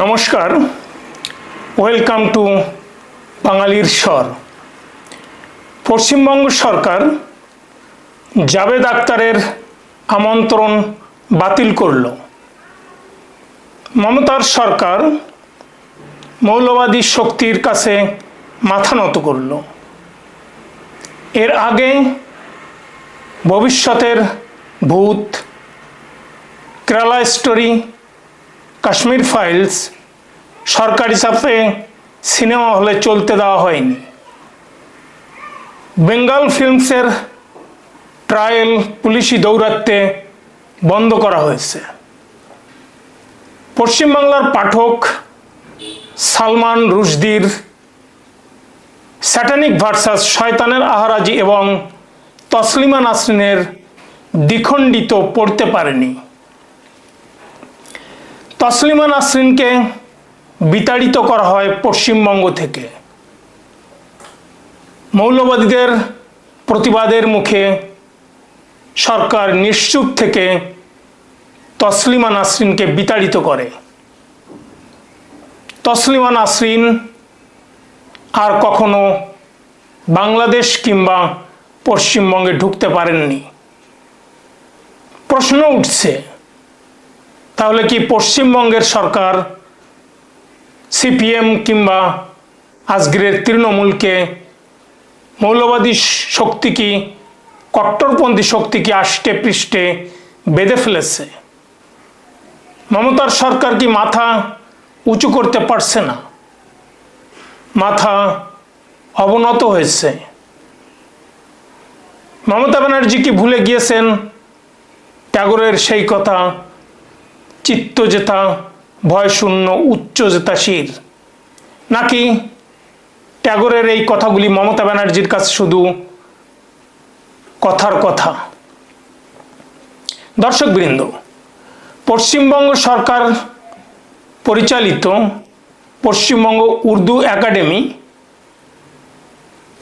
নমস্কার। Welcome to বাঙালির স্বর। পশ্চিমবঙ্গ সরকার জাভেদ আক্তারের আমন্ত্রণ বাতিল করল। মমতার সরকার মৌলবাদী শক্তির কাছে মাথা নত করল। এর আগে ভবিষ্যতের ভূত কেরালা স্টোরি কাশ্মীর ফাইলস সরকারি চাপে সিনেমা হলে চলতে দেওয়া হয়নি। বেঙ্গল ফিল্মসের ট্রায়াল পুলিশি দৌরাত্মে বন্ধ করা হয়েছে। পশ্চিমবাংলার পাঠক সালমান রুশদির স্যাটানিক ভার্সাস শয়তানের আহারাজি এবং তসলিমা নাসরিনের দ্বিখণ্ডিত পড়তে পারেনি। তসলিমা নাসরিনকে বিতাড়িত করা হয় পশ্চিমবঙ্গ থেকে। মৌলবাদীদের প্রতিবাদের মুখে সরকার নিশ্চুপ থেকে তসলিমা নাসরিনকে বিতাড়িত করে। তসলিমা নাসরিন আর কখনো বাংলাদেশ কিংবা পশ্চিমবঙ্গে ঢুকতে পারেননি। প্রশ্ন উঠছে তাহলে কি পশ্চিমবঙ্গের সরকার, সিপিএম কিংবা আজগিরের তৃণমূলকে মৌলবাদী শক্তি কি, কট্টরপন্থী শক্তি কি আষ্টে পৃষ্ঠে বেঁধে ফেলেছে? মমতার সরকার কি মাথা উঁচু করতে পারছে না? মাথা অবনত হয়েছে। মমতা ব্যানার্জি কি ভুলে গিয়েছেন? ট্যাগরের সেই কথা চিত্ত জেতা ভয়শূন্য উচ্চ জেতা শির। নাকি ট্যাগরের এই কথাগুলি মমতা ব্যানার্জির কাছে শুধু কথার কথা? দর্শকবৃন্দ, পশ্চিমবঙ্গ সরকার পরিচালিত পশ্চিমবঙ্গ উর্দু একাডেমি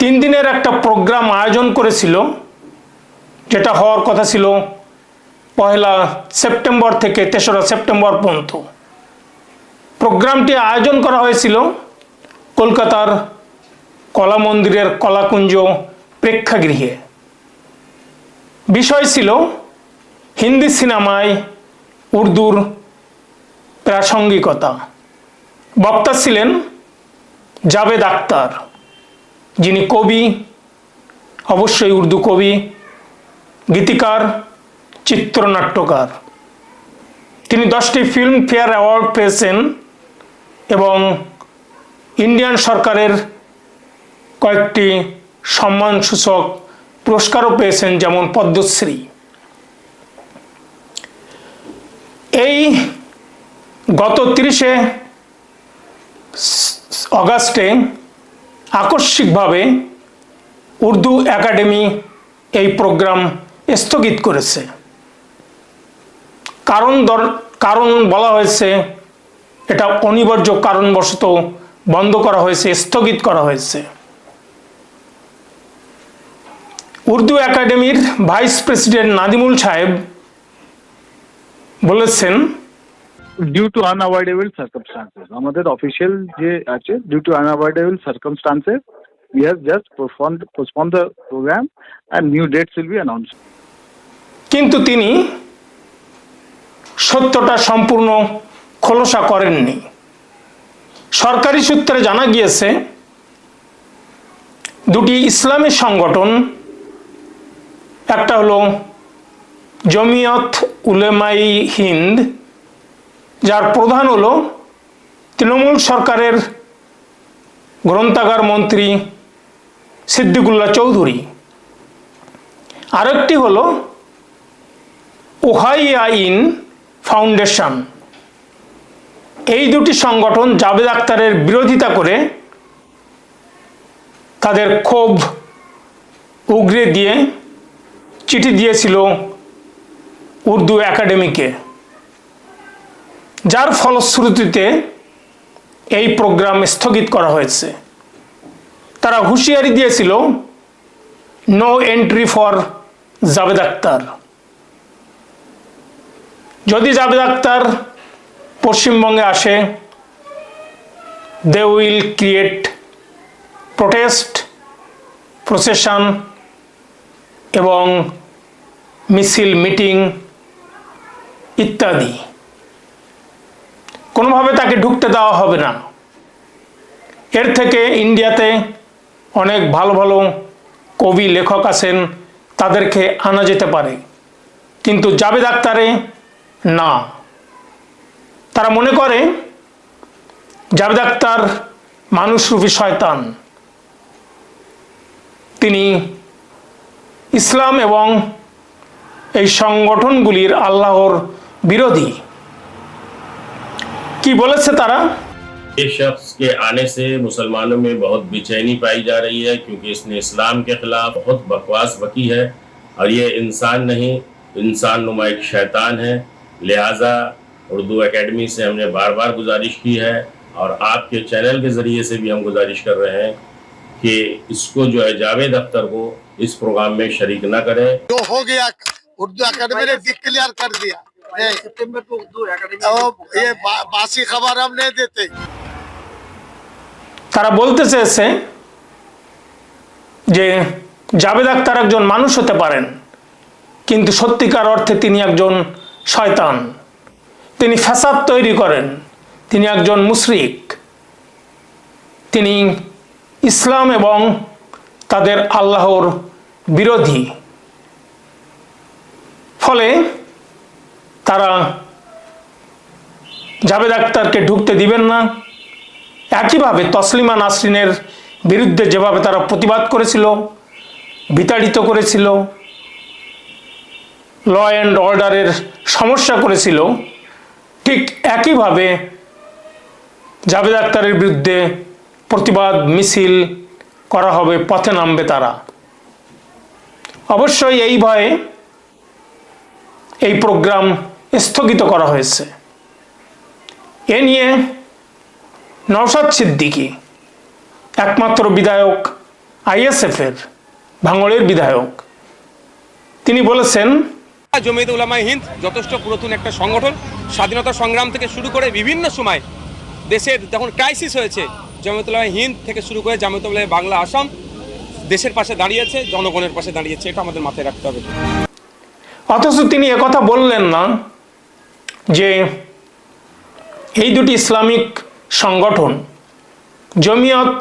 তিন দিনের একটা প্রোগ্রাম আয়োজন করেছিল, যেটা হওয়ার কথা ছিল পয়লা সেপ্টেম্বর থেকে তেসরা সেপ্টেম্বর পর্যন্ত। প্রোগ্রামটি আয়োজন করা হয়েছিল কলকাতার কলা মন্দিরের কলাকুঞ্জ প্রেক্ষাগৃহে। বিষয় ছিল হিন্দি সিনেমায় উর্দুর প্রাসঙ্গিকতা। বক্তা ছিলেন জাভেদ আক্তার যিনি কবি, অবশ্যই উর্দু কবি, গীতিকার চিত্রনাট্যকার। তিনি দশটি ফিল্ম ফেয়ার অ্যাওয়ার্ড পেয়েছেন এবং ইন্ডিয়ান সরকারের কয়েকটি সম্মানসূচক পুরস্কারও পেয়েছেন, যেমন পদ্মশ্রী। এই গত তিরিশে অগাস্টে আকস্মিকভাবে উর্দু একাডেমি এই প্রোগ্রাম স্থগিত করেছে। কারণ দর কারণ বলা হয়েছে এটা অনিবার্য কারণবশত বন্ধ করা হয়েছে স্থগিত করা হয়েছে। উর্দু একাডেমির ভাইস প্রেসিডেন্ট নাদিমুল সাহেব বলেছেন ডিউ টু আনঅ্যাভয়েডেবল সার্কামস্টান্সেস আমাদের অফিসিয়াল যে আছে due to unavoidable circumstances we have just postponed postponed the program and new dates will be announced. কিন্তু তিনি সত্যটা সম্পূর্ণ খোলসা করেননি। সরকারি সূত্রে জানা গিয়েছে, দুটি ইসলামী সংগঠন, একটা হলো জমিয়ত উলেমাই হিন্দ, যার প্রধান হলো তৃণমূল সরকারের গ্রন্থাগার মন্ত্রী সিদ্দিকুল্লাহ চৌধুরী। আরেকটি হলো ওহাইয়া ইন ফাউন্ডেশন। এই দুটি সংগঠন জাভেদ আক্তারের বিরোধিতা করে তাদের ক্ষোভ উগরে দিয়ে চিঠি দিয়েছিল উর্দু একাডেমিকে। যার ফলশ্রুতিতে এই প্রোগ্রাম স্থগিত করা হয়েছে। তারা হুঁশিয়ারি দিয়েছিল no entry for Javed Akhtar যদি জাভেদ আক্তার পশ্চিমবঙ্গে আসে they will create protest procession এবং মিছিল মিটিং ইত্যাদি। কোনোভাবে তাকে ঢুকতে দেওয়া হবে না। এর থেকে ইন্ডিয়াতে অনেক ভালো ভালো কবি, লেখক আছেন, তাদেরকে আনা যেতে পারে। কিন্তু জাবেদ আক্তারে না তারা মনে করে জাবেদ আক্তার মানুষরূপী শয়তান তিনি ইসলাম এবং এই সংগঠনগুলির আল্লাহর বিরোধী কি বলেছে তারা ये शख्स के आने से मुसलमानों में बहुत बेचैनी पाई जा रही है क्योंकि इसने इस्लाम के खिलाफ बहुत बकवास बकी है और ये इंसान नहीं इंसान नुमा एक शैतान है लिहाजा उर्दू एकेडमी से हमने बार बार गुजारिश की है और आपके चैनल के ज़रिए से भी हम गुजारिश कर रहे हैं कि इसको जो है जावेद अख्तर को इस प्रोग्राम में शरीक न करें जो हो गया उर्दू अकेडमी ने डिक्लेयर कर दिया ये- सितंबर को उर्दू एकेडमी अब ये बा, बासी खबर हम नहीं देते তারা বলতে চেয়েছে যে জাবেদ আক্তার একজন মানুষ হতে পারেন কিন্তু সত্যিকার অর্থে তিনি একজন শয়তান। তিনি ফ্যাসাদ তৈরি করেন। তিনি একজন মুশরিক। তিনি ইসলাম এবং তাদের আল্লাহর বিরোধী। ফলে তারা জাভেদ আক্তারকে ঢুকতে দিবেন না। একইভাবে তসলিমা নাসরিনের বিরুদ্ধে যেভাবে তারা প্রতিবাদ করেছিল, বিতাড়িত করেছিল ল অ্যান্ড অর্ডারের সমস্যা করেছিল। ঠিক একইভাবে জাভেদ আক্তারের বিরুদ্ধে প্রতিবাদ, মিছিল করা হবে, পথে নামবে তারা। অবশ্যই এই ভয়ে এই প্রোগ্রাম স্থগিত করা হয়েছে। এ নিয়ে নওশাদ সিদ্দিকী, একমাত্র বিধায়ক আইএসএফের, ভাঙড়ের বিধায়ক, তিনি বলেছেন জমিয়ত উলামায়ে হিন্দ যথেষ্ট পুরাতন একটা সংগঠন। স্বাধীনতা সংগ্রাম থেকে শুরু করে বিভিন্ন সময় দেশের যখন ক্রাইসিস হয়েছে, জমিয়ত উলামায়ে হিন্দ থেকে শুরু করে জামিয়ত উলামায়ে বাংলা, আসাম দেশের পাশে দাঁড়িয়েছে, জনগণের পাশে দাঁড়িয়েছে, এটা আমাদের মাথায় রাখতে হবে। অথচ তিনি একথা বললেন না যে এই দুটি ইসলামিক সংগঠন, জমিয়ত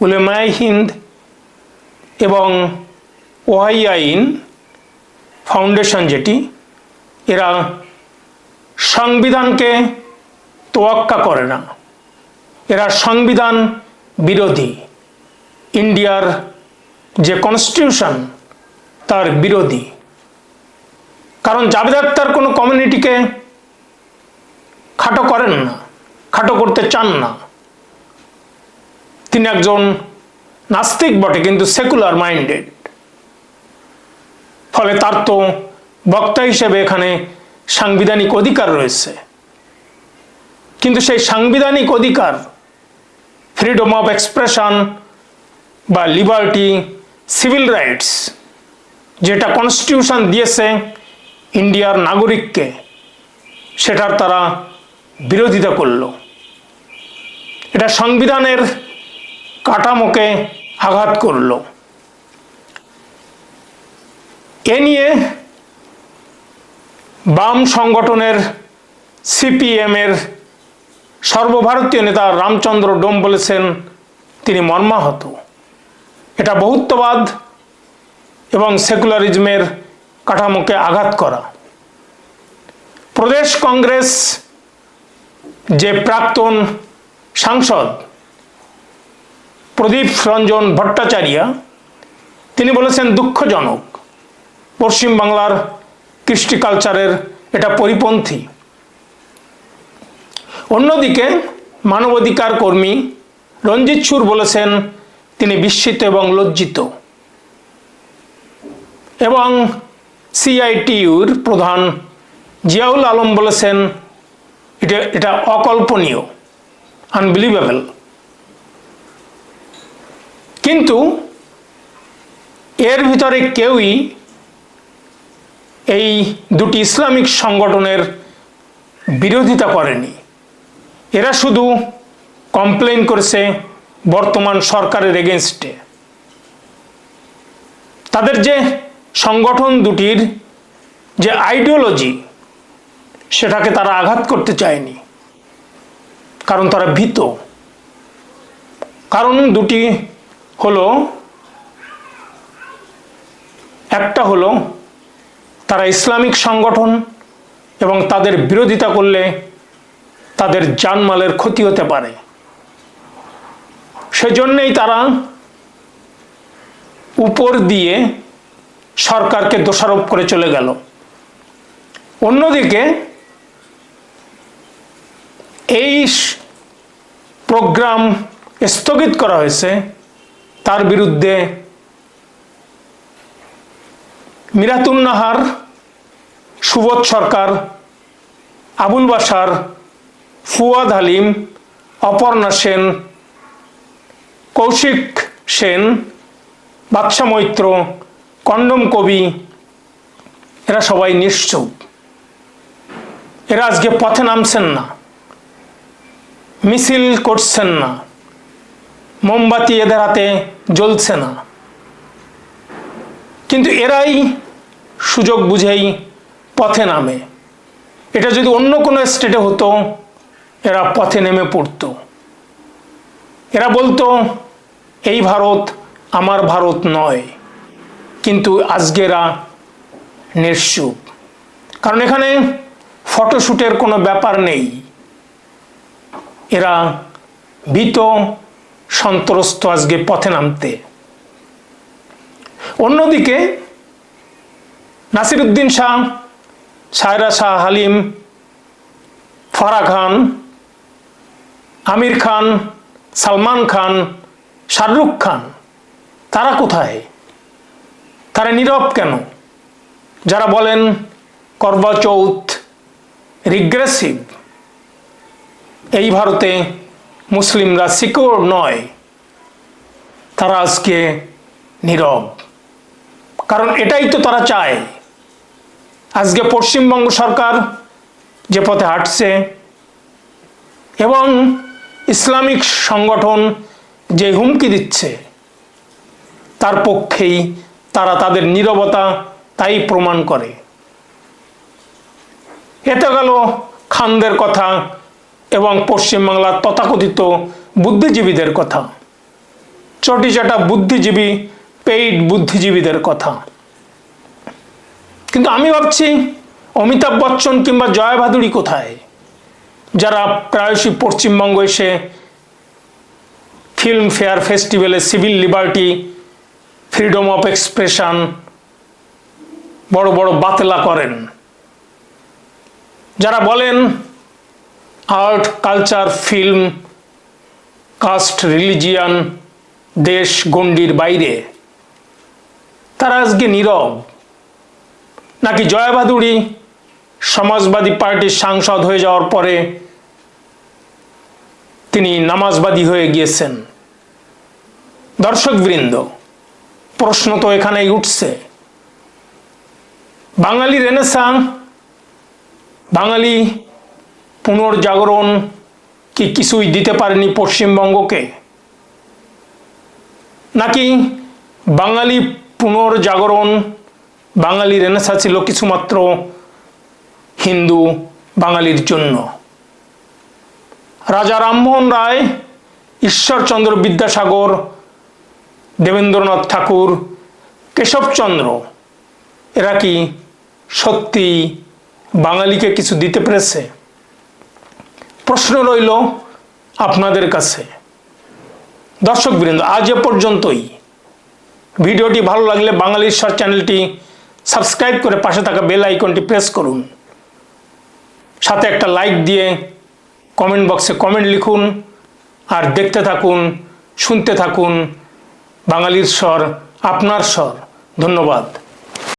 উলেমায় হিন্দ এবং ওয়াইআইন ফাউন্ডেশন যেটি, এরা সংবিধানকে তোয়াক্কা করে না। এরা সংবিধান বিরোধী। ইন্ডিয়ার যে কনস্টিটিউশন তার বিরোধী। কারণ জাভেদ আক্তার কোনো কমিউনিটিকে খাটো করেন না, খাটো করতে চান না। তিনি একজন নাস্তিক বটে, কিন্তু সেকুলার মাইন্ডেড ফলে তার তো বক্তা হিসেবে এখানে সাংবিধানিক অধিকার রয়েছে। কিন্তু সেই সাংবিধানিক অধিকার ফ্রিডম অফ এক্সপ্রেশন বা লিবার্টি সিভিল রাইটস যেটা কনস্টিটিউশন দিয়েছে ইন্ডিয়ার নাগরিককে, সেটার তারা বিরোধিতা করল। এটা সংবিধানের কাঠামোকে আঘাত করল। এ নিয়ে বাম সংগঠনের সিপিএমের সর্বভারতীয় নেতা রামচন্দ্র ডোম বলেছেন, তিনি মর্মাহত। এটা বহুত্ববাদ এবং সেকুলারিজমের কাঠামোকে আঘাত করা। প্রদেশ কংগ্রেস যে প্রাক্তন সাংসদ প্রদীপ রঞ্জন ভট্টাচার্য, তিনি বলেছেন, দুঃখজনক পশ্চিমবাংলার কৃষ্টি কালচারের এটা পরিপন্থী। অন্যদিকে মানবাধিকার কর্মী রঞ্জিত সুর বলেছেন, তিনি বিস্মিত এবং লজ্জিত। এবং সিআইটিউর প্রধান জিয়াউল আলম বলেছেন, এটা এটা অকল্পনীয় আনবিলিভেবল কিন্তু এর ভিতরে কেউই এই দুটি ইসলামিক সংগঠনের বিরোধিতা করেনি। এরা শুধু কমপ্লেন করেছে বর্তমান সরকারের এগেনস্টে তাদের যে সংগঠন দুটির যে আইডিওলজি সেটাকে তারা আঘাত করতে চায়নি। কারণ তারা ভীত। কারণ দুটি হলো, একটা হলো তারা ইসলামিক সংগঠন এবং তাদের বিরোধিতা করলে তাদের জানমালের ক্ষতি হতে পারে। সেজন্যেই তারা উপর দিয়ে সরকারকে দোষারোপ করে চলে গেল। অন্যদিকে এই প্রোগ্রাম স্থগিত করা হয়েছে, তার বিরুদ্ধে মিরাতুন্নাহার সুবোধ সরকার, আবুল বাসার ফুয়াদ হালিম, অপর্ণা সেন, কৌশিক সেন, বাদশা মৈত্র, কন্ডম কবি, এরা সবাই নিশ্চুপ। এরা আজকে পথে নামছেন না, মিছিল করছেন না, মোমবাতি এদের হাতে জ্বলছে না। কিন্তু এরাই সুযোগ বুঝেই পথে নামে। এটা যদি অন্য কোনো স্টেটে হতো, এরা পথে নেমে পড়তো। এরা বলতো, এই ভারত আমার ভারত নয়। কিন্তু আজকেরা এরা কারণ এখানে ফটোশ্যুটের কোনো ব্যাপার নেই। এরা ভীত, সন্ত্রস্ত আজকে পথে নামতে। অন্যদিকে নাসিরুদ্দিন শাহ, সায়রা শাহ হালিম, ফারা খান, আমির খান, সালমান খান, শাহরুখ খান, তারা কোথায়? তারা নীরব কেন? যারা বলেন করবা চৌথ রিগ্রেসিভ। এই ভারতে মুসলিমরা সিকিউর নয়। তারা আজকে নীরব। কারণ এটাই তো তারা চায়। আজকে পশ্চিমবঙ্গ সরকার যে পথে হাঁটছে এবং ইসলামিক সংগঠন যে হুমকি দিচ্ছে, তার পক্ষেই তারা তাদের নীরবতা তাই প্রমাণ করে। এতে গেল খানদের কথা এবং পশ্চিমবাংলার তথাকথিত বুদ্ধিজীবীদের কথা। চটিচাটা বুদ্ধিজীবী পেইড বুদ্ধিজীবীদের কথা। কিন্তু আমি ভাবছি, অমিতাভ বচ্চন কিংবা জয়া ভাদুরী কোথায়? যারা প্রায়শই পশ্চিমবঙ্গ এসে ফিল্ম ফেয়ার ফেস্টিভ্যালে civil liberty freedom of expression বড় বড় বাতলা করেন। যারা বলেন art culture film caste religion দেশ, গণ্ডির বাইরে। তারা আজকে নীরব। নাকি জয়া ভাদুড়ি সমাজবাদী পার্টির সাংসদ হয়ে যাওয়ার পরে তিনি নামাজবাদী হয়ে গিয়েছেন? দর্শকবৃন্দ, প্রশ্ন তো এখানেই উঠছে। বাঙালি রেনেসাং বাঙালি পুনর্জাগরণ কি কিছুই দিতে পারেনি পশ্চিমবঙ্গকে? নাকি বাঙালি পুনর্জাগরণ। বাঙালি রেনেসা ছিল কিছুমাত্র হিন্দু বাঙালির জন্য। রাজা রামমোহন রায়, ঈশ্বরচন্দ্র বিদ্যাসাগর, দেবেন্দ্রনাথ ঠাকুর, কেশবচন্দ্র, এরা কি সত্যি বাঙালিকে কিছু দিতে পেরেছে? প্রশ্ন রইল আপনাদের কাছে। দর্শকবৃন্দ আজ এ পর্যন্তই। ভিডিওটি ভালো লাগলে বাঙালির ঈশ্বর চ্যানেলটি সাবস্ক্রাইব করে পাশে থাকা বেল আইকনটি প্রেস করুন। সাথে একটা লাইক দিয়ে কমেন্ট বক্সে কমেন্ট লিখুন আর দেখতে থাকুন, শুনতে থাকুন বাঙালির স্বর আপনার স্বর। ধন্যবাদ।